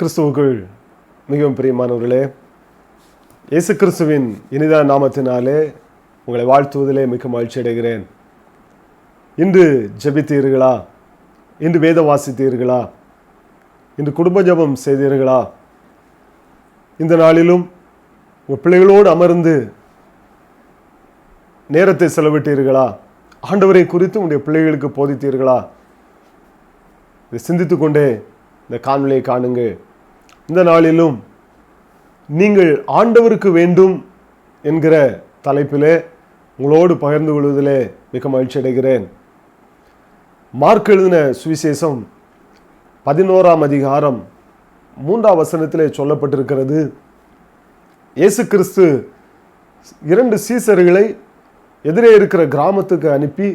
கிறிஸ்துவுக்குள் மிகவும் பிரியமானவர்களே இயேசு கிறிஸ்துவின் இனிதா நாமத்தினாலே உங்களை வாழ்த்துவதிலே மிக மகிழ்ச்சி அடைகிறேன். இன்று ஜெபித்தீர்களா? இன்று வேத வாசித்தீர்களா? இன்று குடும்ப ஜெபம் செய்தீர்களா? இந்த நாளிலும் உங்கள் பிள்ளைகளோடு அமர்ந்து நேரத்தை செலவிட்டீர்களா? ஆண்டவரை குறித்து உங்களுடைய பிள்ளைகளுக்கு போதித்தீர்களா? இதை சிந்தித்து கொண்டே இந்த காணொலியை காணுங்கள். இந்த நாளிலும் நீங்கள் ஆண்டவருக்கு வேண்டும் என்கிற தலைப்பிலே உங்களோடு பகிர்ந்து கொள்வதிலே மிக மகிழ்ச்சி அடைகிறேன். மார்க் எழுதின சுவிசேஷம் பதினோராம் அதிகாரம் மூன்றாம் வசனத்திலே சொல்லப்பட்டிருக்கிறது. இயேசு கிறிஸ்து இரண்டு சீசர்களை எதிரே இருக்கிற கிராமத்துக்கு அனுப்பி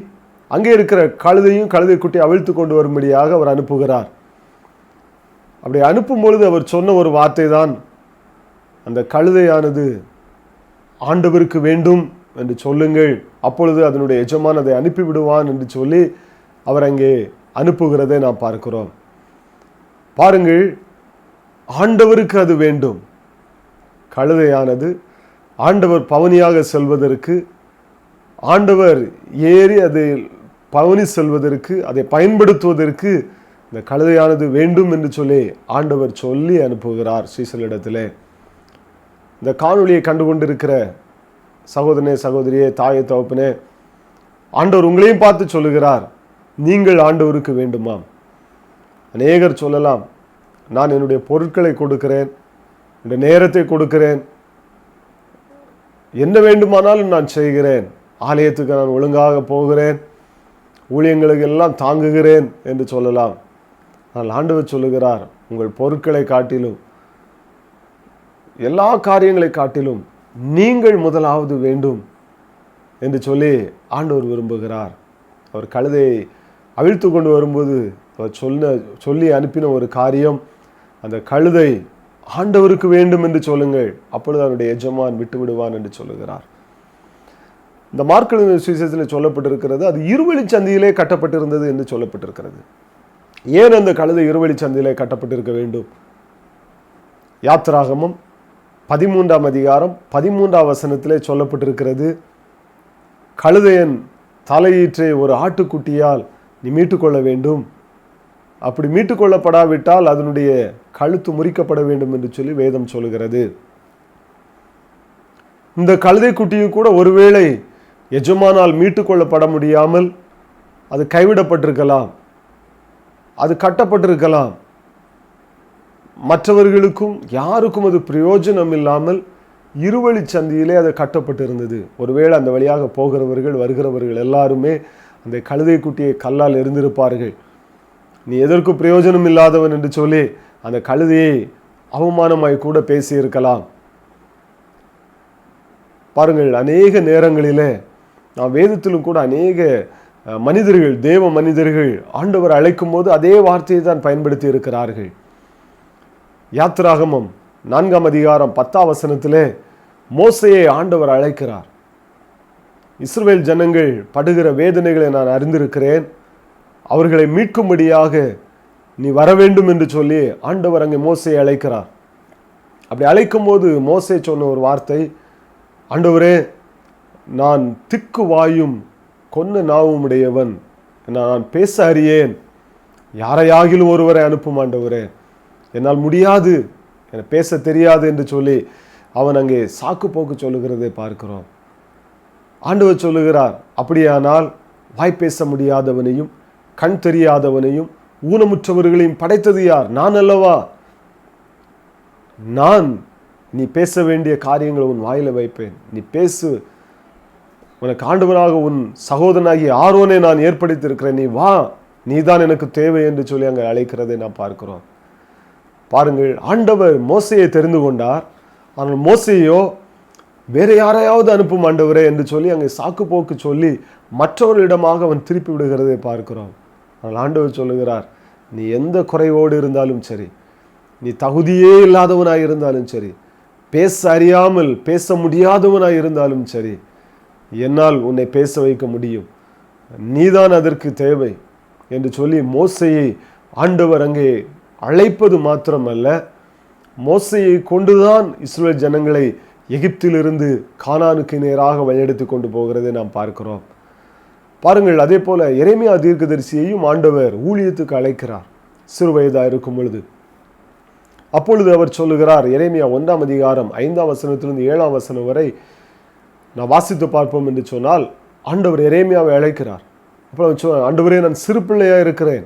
அங்கே இருக்கிற கழுதையும் கழுதை குட்டி அவிழ்த்து கொண்டு வரும்படியாக அவர் அனுப்புகிறார். அப்படி அனுப்பும் பொழுது அவர் சொன்ன ஒரு வார்த்தை தான் அந்த கழுதையானது ஆண்டவருக்கு வேண்டும் என்று சொல்லுங்கள் அப்பொழுது அதனுடைய எஜமான் அதை அனுப்பிவிடுவான் என்று சொல்லி அவர் அங்கே அனுப்புகிறதை நாம் பார்க்கிறோம். பாருங்கள் ஆண்டவருக்கு அது வேண்டும். கழுதையானது ஆண்டவர் பவனியாக செல்வதற்கு ஆண்டவர் ஏறி அதை பவனி செல்வதற்கு அதை பயன்படுத்துவதற்கு இந்த கழுதையானது வேண்டும் என்று சொல்லி ஆண்டவர் சொல்லி அனுப்புகிறார் ஸ்ரீசலிடத்திலே இந்த காணொளியை கண்டு கொண்டிருக்கிற சகோதரனே சகோதரியே தாயை தகப்பனே ஆண்டவர் உங்களையும் பார்த்து சொல்லுகிறார் நீங்கள் ஆண்டவருக்கு வேண்டுமாம். அநேகர் சொல்லலாம் நான் என்னுடைய பொருட்களை கொடுக்கிறேன் என்னுடைய நேரத்தை கொடுக்கிறேன். என்ன வேண்டுமானாலும் நான் செய்கிறேன். ஆலயத்துக்கு நான் ஒழுங்காக போகிறேன். ஊழியங்களுக்கு எல்லாம் தாங்குகிறேன் என்று சொல்லலாம். ஆனால் ஆண்டவர் சொல்லுகிறார் உங்கள் பொருட்களை காட்டிலும் எல்லா காரியங்களை காட்டிலும் நீங்கள் முதலாவது வேண்டும் என்று சொல்லி ஆண்டவர் விரும்புகிறார். அவர் கழுதையை அவிழ்த்து கொண்டு வரும்போது அவர் சொன்ன சொல்லி அனுப்பின ஒரு காரியம் அந்த கழுதை ஆண்டவருக்கு வேண்டும் என்று சொல்லுங்கள் அப்பொழுது அவருடைய எஜமான் விட்டு விடுவான் என்று சொல்லுகிறார். இந்த மார்க்கெட் சுவிசேஷத்தில் சொல்லப்பட்டிருக்கிறது அது இருவழி சந்தியிலே கட்டப்பட்டிருந்தது என்று சொல்லப்பட்டிருக்கிறது. ஏன் அந்த கழுதை இருவழி சந்திலே கட்டப்பட்டிருக்க வேண்டும்? யாத்ராகமம் பதிமூன்றாம் அதிகாரம் பதிமூன்றாம் வசனத்திலே சொல்லப்பட்டிருக்கிறது கழுதையன் தலையீற்றை ஒரு ஆட்டுக்குட்டியால் நீ மீட்டுக்கொள்ள வேண்டும். அப்படி மீட்டுக்கொள்ளப்படாவிட்டால் அதனுடைய கழுத்து முறிக்கப்பட வேண்டும் என்று சொல்லி வேதம் சொல்லுகிறது. இந்த கழுதை குட்டியும் கூட ஒருவேளை எஜமானால் மீட்டுக்கொள்ளப்பட முடியாமல் அது கைவிடப்பட்டிருக்கலாம். அது கட்டப்பட்டிருக்கலாம். மற்றவர்களுக்கும் யாருக்கும் அது பிரயோஜனம் இல்லாமல் இருவழி சந்தியிலே அது கட்டப்பட்டிருந்தது. ஒருவேளை அந்த வழியாக போகிறவர்கள் வருகிறவர்கள் எல்லாருமே அந்த கழுதை குட்டியை கல்லால் எரிந்திருப்பார்கள் நீ எதற்கு பிரயோஜனம் இல்லாதவன் என்று சொல்லி அந்த கழுதையை அவமானமாய் கூட பேசியிருக்கலாம். பாருங்கள் அநேக நேரங்களிலே நான் வேதத்திலும் கூட அநேக மனிதர்கள் தேவ மனிதர்கள் ஆண்டவர் அழைக்கும் போது அதே வார்த்தையை தான் பயன்படுத்தி இருக்கிறார்கள். யாத்திராகமம் நான்காம் அதிகாரம் பத்தாம் வசனத்திலே மோசையை ஆண்டவர் அழைக்கிறார். இஸ்ரேல் ஜனங்கள் படுகிற வேதனைகளை நான் அறிந்திருக்கிறேன். அவர்களை மீட்கும்படியாக நீ வர வேண்டும் என்று சொல்லி ஆண்டவர் அங்கே மோசையை அழைக்கிறார். அப்படி அழைக்கும் போது மோசை சொன்ன ஒரு வார்த்தை ஆண்டவரே நான் திக்கு வாயும் கொன்னு நாவும் உடையவன் நான் பேச அறியேன். யாரையாகிலும் ஒருவரை அனுப்பும் ஆண்டவரே. என்னால் முடியாது. என பேச தெரியாது என்று சொல்லி அவன் அங்கே சாக்கு போக்கு சொல்லுகிறதை பார்க்கிறோம். ஆண்டவர் சொல்லுகிறார் அப்படியானால் வாய் பேச முடியாதவனையும் கண் தெரியாதவனையும் ஊனமுற்றவர்களையும் படைத்தது யார்? நான் அல்லவா? நான் நீ பேச வேண்டிய காரியங்களை உன் வாயில வைப்பேன். நீ பேசு உனக்கு ஆண்டவராக உன் சகோதரனாகிய ஆர்வனை நான் ஏற்படுத்தியிருக்கிறேன். நீ வா நீதான் எனக்கு தேவை என்று சொல்லி அங்கே அழைக்கிறதை நான் பார்க்கிறோம். பாருங்கள் ஆண்டவர் மோசையை தெரிந்து கொண்டார். ஆனால் மோசையோ வேறு யாரையாவது அனுப்பும் ஆண்டவரே என்று சொல்லி அங்கே சாக்கு போக்கு சொல்லி மற்றவர்களிடமாக அவன் திருப்பி விடுகிறதை பார்க்கிறோம். ஆனால் ஆண்டவர் சொல்லுகிறார் நீ எந்த குறைவோடு இருந்தாலும் சரி நீ தகுதியே இல்லாதவனாக இருந்தாலும் சரி பேச அறியாமல் பேச முடியாதவனாக இருந்தாலும் சரி என்னால் உன்னை பேச வைக்க முடியும். நீதான் அதற்கு தேவை என்று சொல்லி மோசையை ஆண்டவர் அங்கே அழைப்பது மாத்திரமல்ல மோசையை கொண்டுதான் இஸ்ரேல் ஜனங்களை எகிப்திலிருந்து கானானுக்கு நேராக வழியெடுத்து கொண்டு போகிறதை நாம் பார்க்கிறோம். பாருங்கள் அதே போல இறைமையா தீர்க்கதரிசியையும் ஆண்டவர் ஊழியத்துக்கு அழைக்கிறார். சிறு வயதாக இருக்கும் பொழுது. அப்பொழுது அவர் சொல்லுகிறார் இறைமையா ஒன்றாம் அதிகாரம் ஐந்தாம் வசனத்திலிருந்து ஏழாம் வசனம் வரை நான் வாசித்து பார்ப்போம் என்று சொன்னால் ஆண்டவர் எரேமியாவை அழைக்கிறார். அப்புறம் சொன்னார் ஆண்டவரே நான் சிறு இருக்கிறேன்.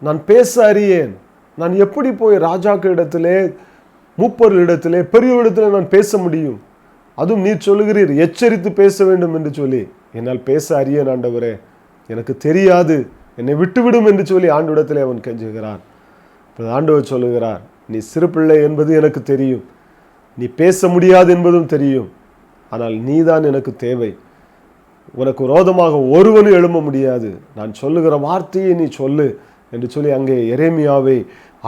நான் பேச அறியேன். நான் எப்படி போய் ராஜாக்கள் இடத்திலே மூப்பர்கள் இடத்திலே பெரியவரிடத்திலே நான் பேச முடியும்? அதுவும் நீ சொல்லுகிறீர் எச்சரித்து பேச வேண்டும் என்று சொல்லி. என்னால் பேச அறியேன் ஆண்டவரே. எனக்கு தெரியாது. என்னை விட்டுவிடும் என்று சொல்லி ஆண்டவிடத்திலே அவன் கெஞ்சுகிறான் ஆண்டவர் சொல்லுகிறார் நீ சிறு பிள்ளை என்பது எனக்கு தெரியும். நீ பேச முடியாது என்பதும் தெரியும். ஆனால் நீதான் எனக்கு தேவை. உனக்கு விரோதமாக ஒருவனும் எழும்ப முடியாது. நான் சொல்லுகிற வார்த்தையை நீ சொல்லு என்று சொல்லி அங்கே எரேமியாவை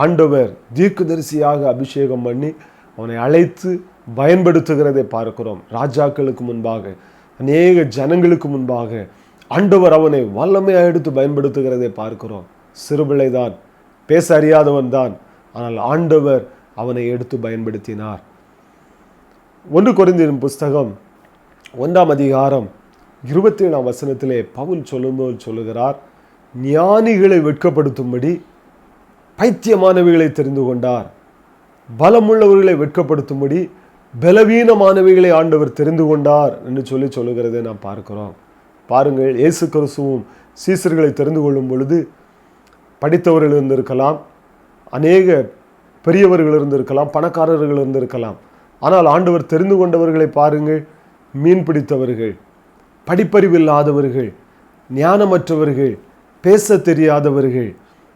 ஆண்டவர் தீர்க்கதரிசியாக அபிஷேகம் பண்ணி அவனை அழைத்து பயன்படுத்துகிறதை பார்க்கிறோம். ராஜாக்களுக்கு முன்பாக அநேக ஜனங்களுக்கு முன்பாக ஆண்டவர் அவனை வல்லமையாக எடுத்து பயன்படுத்துகிறதை பார்க்கிறோம். சிறுபிள்ளைதான் பேச அறியாதவன் தான் ஆனால் ஆண்டவர் அவனை எடுத்து பயன்படுத்தினார். ஒன்று குறைந்திரும் புஸ்தகம் ஒன்றாம் அதிகாரம் இருபத்தி ஏழாம் வசனத்திலே பவுல் சொல்லும்போது சொல்லுகிறார் ஞானிகளை வெட்கப்படுத்தும்படி பைத்தியமானவைகளை தெரிந்து கொண்டார். பலமுள்ளவர்களை வெட்கப்படுத்தும்படி பலவீனமானவைகளை ஆண்டவர் தெரிந்து கொண்டார் என்று சொல்லி சொல்லுகிறதை நாம் பார்க்கிறோம். பாருங்கள் இயேசு கிறிஸ்துவும் சீசர்களை தெரிந்து கொள்ளும் பொழுது படித்தவர்கள் இருந்திருக்கலாம் அநேக பெரியவர்கள் இருந்திருக்கலாம் பணக்காரர்கள் இருந்திருக்கலாம். ஆனால் ஆண்டவர் தெரிந்து கொண்டவர்களை பாருங்கள் மீன் பிடித்தவர்கள் படிப்பறிவில்லாதவர்கள் ஞானமற்றவர்கள் பேச தெரியாதவர்கள்.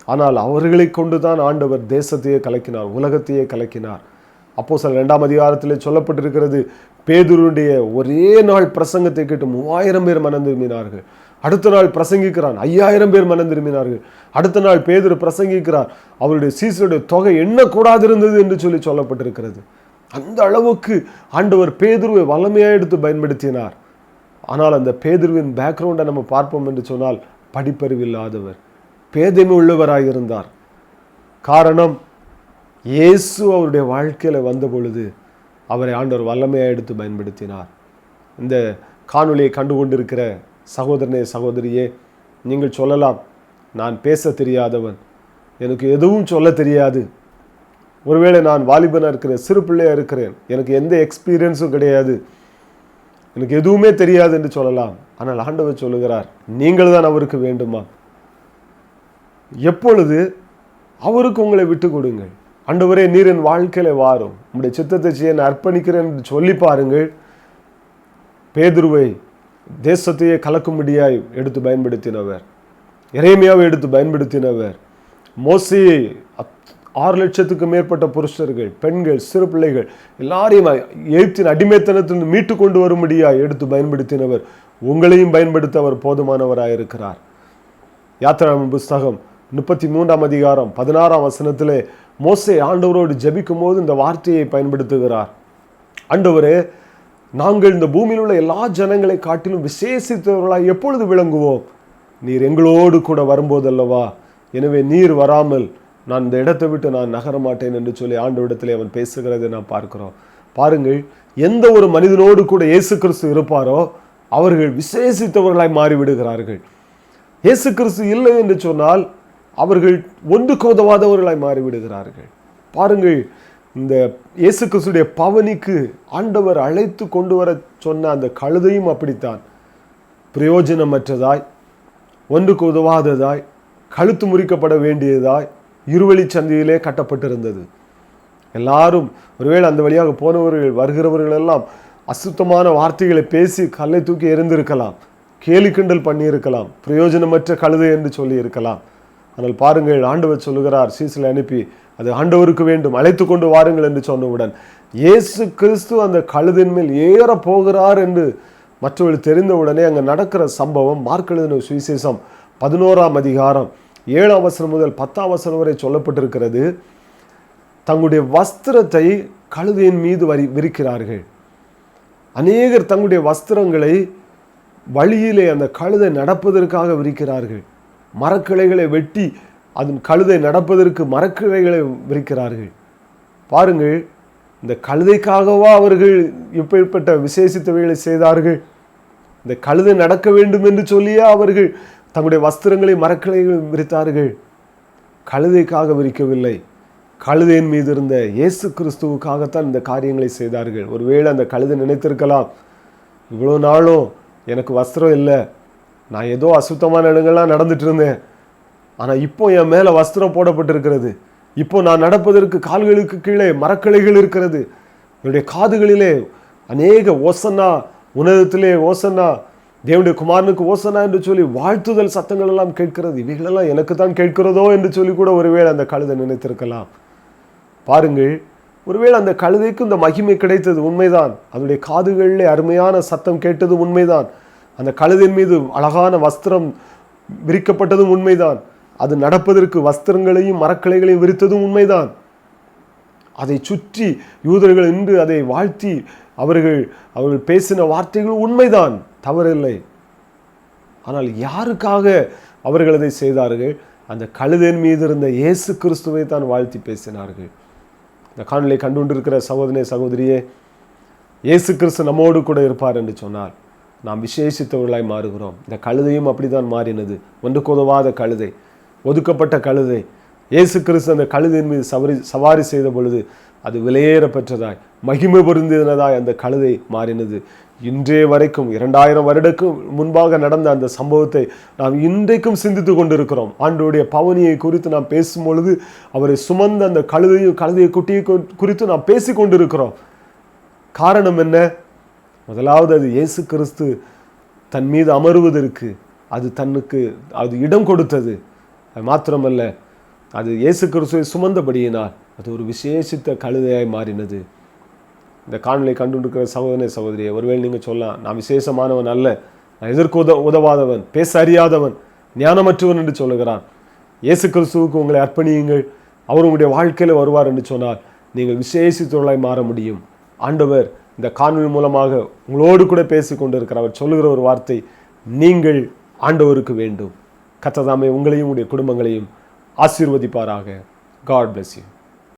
ஆனால் அவர்களை கொண்டுதான் ஆண்டவர் தேசத்தையே கலக்கினார் உலகத்தையே கலக்கினார். அப்போ சில ரெண்டாம் அதிகாரத்தில் சொல்லப்பட்டிருக்கிறது பேதுருடைய ஒரே நாள் பிரசங்கத்தை கேட்டு மூவாயிரம் பேர் மனம் திரும்பினார்கள். அடுத்த நாள் பிரசங்கிக்கிறான் ஐயாயிரம் பேர் மனம் திரும்பினார்கள். அடுத்த நாள் பேதுரு பிரசங்கிக்கிறார் அவருடைய சீசருடைய தொகை எண்ணக்கூடாதிருந்தது என்று சொல்லி சொல்லப்பட்டிருக்கிறது. அந்த அளவுக்கு ஆண்டவர் பேதுருவை வல்லமையாக எடுத்து பயன்படுத்தினார். ஆனால் அந்த பேதுருவின் பேக்ரவுண்டை நம்ம பார்ப்போம் என்று சொன்னால் படிப்பறிவு இல்லாதவர் பேதமை உள்ளவராக இருந்தார். காரணம் இயேசு அவருடைய வாழ்க்கையில் வந்த பொழுது அவரை ஆண்டவர் வல்லமையாக எடுத்து பயன்படுத்தினார். இந்த காணொலியை கண்டு கொண்டிருக்கிற சகோதரனே சகோதரியே நீங்கள் சொல்லலாம் நான் பேச தெரியாதவன். எனக்கு எதுவும் சொல்ல தெரியாது. ஒருவேளை நான் வாலிபனாக இருக்கிறேன் சிறு பிள்ளையாக இருக்கிறேன் எனக்கு எந்த எக்ஸ்பீரியன்ஸும் கிடையாது. எனக்கு எதுவுமே தெரியாது என்று சொல்லலாம். ஆனால் ஆண்டவர் சொல்லுகிறார் நீங்கள் தான் அவருக்கு வேண்டுமா? எப்பொழுது அவருக்கு உங்களை விட்டு கொடுங்கள். ஆண்டவரே நீர் என் வாழ்க்கையில வாரும். உங்களுடைய சித்தத்தை செய்ய நான் அர்ப்பணிக்கிறேன் என்று சொல்லி பாருங்கள். பேதுருவை தேசத்தையே கலக்கும்படியாய் எடுத்து பயன்படுத்தினவர். இறைமையாக எடுத்து பயன்படுத்தினவர். மோசியை அத்- ஆறு லட்சத்துக்கு மேற்பட்ட புருஷர்கள் பெண்கள் சிறு பிள்ளைகள் எல்லாரையும் எழுத்தின் அடிமைத்தனத்திலிருந்து மீட்டு கொண்டு வரும்படியாய் எடுத்து பயன்படுத்தினவர் உங்களையும் பயன்படுத்த அவர் போதுமானவராக இருக்கிறார் யாத்திராம புஸ்தகம் முப்பத்தி மூன்றாம் அதிகாரம் பதினாறாம் வசனத்திலே மோசை ஆண்டவரோடு ஜபிக்கும் போது இந்த வார்த்தையை பயன்படுத்துகிறார். ஆண்டவரே நாங்கள் இந்த பூமியில் உள்ள எல்லா ஜனங்களை காட்டிலும் விசேஷித்தவர்களாக எப்பொழுது விளங்குவோம்? நீர் எங்களோடு கூட வரும்போதல்லவா? எனவே நீர் வராமல் நான் இந்த இடத்தை விட்டு நான் நகர மாட்டேன் என்று சொல்லி ஆண்டவரிடத்திலே அவன் பேசுகிறதை நான் பார்க்கிறோம். பாருங்கள் எந்த ஒரு மனிதனோடு கூட இயேசு கிறிஸ்து இருப்பாரோ அவர்கள் விசேஷித்தவர்களாய் மாறிவிடுகிறார்கள். இயேசு கிறிஸ்து இல்லை என்று சொன்னால் அவர்கள் ஒன்றுக்கு உதவாதவர்களாய் மாறிவிடுகிறார்கள். பாருங்கள் இந்த இயேசு கிறிஸ்துடைய பவனிக்கு ஆண்டவர் அழைத்து கொண்டு வர சொன்ன அந்த கழுதையும் அப்படித்தான். பிரயோஜனமற்றதாய் ஒன்றுக்கு உதவாததாய் கழுத்து முறிக்கப்பட வேண்டியதாய் இருவழி சந்தையிலே கட்டப்பட்டிருந்தது. எல்லாரும் ஒருவேளை அந்த வழியாக போனவர்கள் வருகிறவர்கள் எல்லாம் அசுத்தமான வார்த்தைகளை பேசி கல்லை தூக்கி எரிந்திருக்கலாம் கேலி கிண்டல் பண்ணியிருக்கலாம். பிரயோஜனமற்ற கழுதை என்று சொல்லியிருக்கலாம். ஆனால் பாருங்கள் ஆண்டவர் சொல்லுகிறார் சீசில் அனுப்பி அது ஆண்டவருக்கு வேண்டும் அழைத்து கொண்டு வாருங்கள் என்று சொன்னவுடன் இயேசு கிறிஸ்து அந்த கழுதின் மேல் ஏற போகிறார் என்று மற்றவர்கள் தெரிந்தவுடனே அங்கே நடக்கிற சம்பவம் மார்க்கெழுதின சுவிசேஷம் பதினோராம் அதிகாரம் ஏழு அவசரம் முதல் பத்து அவசரம் வரை சொல்லப்பட்டிருக்கிறது. தங்களுடைய வஸ்திரத்தை கழுதையின் மீது வரி விரிக்கிறார்கள். அநேகர் தங்களுடைய வஸ்திரங்களை வழியிலே அந்த கழுதை நடப்பதற்காக விரிக்கிறார்கள். மரக்கிளைகளை வெட்டி அதன் கழுதை நடப்பதற்கு மரக்கிளைகளை விரிக்கிறார்கள். பாருங்கள் இந்த கழுதைக்காகவா அவர்கள் இப்படிப்பட்ட விசேஷித்தவைகளை செய்தார்கள்? இந்த கழுதை நடக்க வேண்டும் என்று சொல்லியே அவர்கள் தங்களுடைய வஸ்திரங்களை மரக்களை விரித்தார்கள். கழுதைக்காக விரிக்கவில்லை. கழுதையின் மீது இருந்த இயேசு கிறிஸ்துவுக்காகத்தான் இந்த காரியங்களை செய்தார்கள். ஒருவேளை அந்த கழுதை நினைத்திருக்கலாம். இவ்வளோ நாளும் எனக்கு வஸ்திரம் இல்லை. நான் ஏதோ அசுத்தமான இடங்கள்லாம் நடந்துட்டு இருந்தேன் ஆனால் இப்போ என் மேலே வஸ்திரம் போடப்பட்டிருக்கிறது. இப்போ நான் நடப்பதற்கு கால்களுக்கு கீழே மரக்கிளைகள் இருக்கிறது. என்னுடைய காதுகளிலே அநேக ஓசன்னா உணவத்திலே ஓசன்னா தேவனுடைய குமாரனுக்கு ஓசனா என்று சொல்லி வாழ்த்துதல் சத்தங்கள் எல்லாம் கேட்கிறது. இவைகளெல்லாம் எனக்கு தான் கேட்கிறதோ என்று சொல்லி கூட ஒருவேளை அந்த கழுதை நினைத்திருக்கலாம். பாருங்கள் ஒருவேளை அந்த கழுதைக்கு இந்த மகிமை கிடைத்தது உண்மைதான். அதனுடைய காதுகளிலே அருமையான சத்தம் கேட்டது உண்மைதான். அந்த கழுதையின் மீது அழகான வஸ்திரம் விரிக்கப்பட்டதும் உண்மைதான். அது நடப்பதற்கு வஸ்திரங்களையும் மரக்கிளைகளையும் விரித்ததும் உண்மைதான். அதை சுற்றி யூதர்கள் நின்று அதை வாழ்த்தி அவர்கள் அவர்கள் பேசின வார்த்தைகள் உண்மைதான் தவறில்லை. ஆனால் யாருக்காக அவர்கள் அதை செய்தார்கள்? அந்த கழுதையின் மீது இருந்த இயேசு கிறிஸ்துவை தான் வாழ்த்தி பேசினார்கள். இந்த காணொலியை கண்டுகொண்டிருக்கிற சகோதரே சகோதரியே இயேசு கிறிஸ்து நம்மோடு கூட இருப்பார் என்று சொன்னார் நாம் விசேஷித்தவர்களாய் மாறுகிறோம். இந்த கழுதையும் அப்படிதான் மாறினது. ஒன்றுக்கு உதவாத கழுதை ஒதுக்கப்பட்ட கழுதை. இயேசு கிறிஸ்து அந்த கழுதையின் மீது சவரி சவாரி செய்த பொழுது அது விலையேற பெற்றதாய் மகிமை பொருந்தினதாய் அந்த கழுதை மாறினது. இன்றைய வரைக்கும் இரண்டாயிரம் வருடக்கும் முன்பாக நடந்த அந்த சம்பவத்தை நாம் இன்றைக்கும் சிந்தித்து கொண்டிருக்கிறோம். ஆண்டோடைய பவனியை குறித்து நாம் பேசும் பொழுது அவரை சுமந்த அந்த கழுதையும் கழுதையை குட்டியை கு- குறித்து நாம் பேசி கொண்டிருக்கிறோம். காரணம் என்ன? முதலாவது அது இயேசு கிறிஸ்து தன் மீது அமருவதற்கு அது தன்னுக்கு அது இடம் கொடுத்தது. அது மாத்திரமல்ல அது இயேசு கிறிஸ்துவை சுமந்தபடியினால். அது ஒரு விசேஷித்த கழுதையாய் மாறினது. இந்த காணொளி கண்டுண்டிருக்கிற சகோதரனை சகோதரியை ஒருவேளை நீங்கள் சொல்லலாம் நான் விசேஷமானவன் அல்ல நான் எதற்கு உத உதவாதவன் பேச அறியாதவன் ஞானமற்றவன் என்று சொல்லுகிறான். இயேசு கிறிஸ்துவுக்கு உங்களை அர்ப்பணியுங்கள். அவர் உங்களுடைய வாழ்க்கையில் வருவார் என்று சொன்னால் நீங்கள் விசேஷித்தவர்களாய் மாற முடியும். ஆண்டவர் இந்த காணொலி மூலமாக உங்களோடு கூட பேசி கொண்டிருக்கிறார். அவர் சொல்லுகிற ஒரு வார்த்தை நீங்கள் ஆண்டவருக்கு வேண்டும். கத்ததாமே உங்களையும் உங்களுடைய குடும்பங்களையும் ஆசீர்வதிப்பாராக. God bless you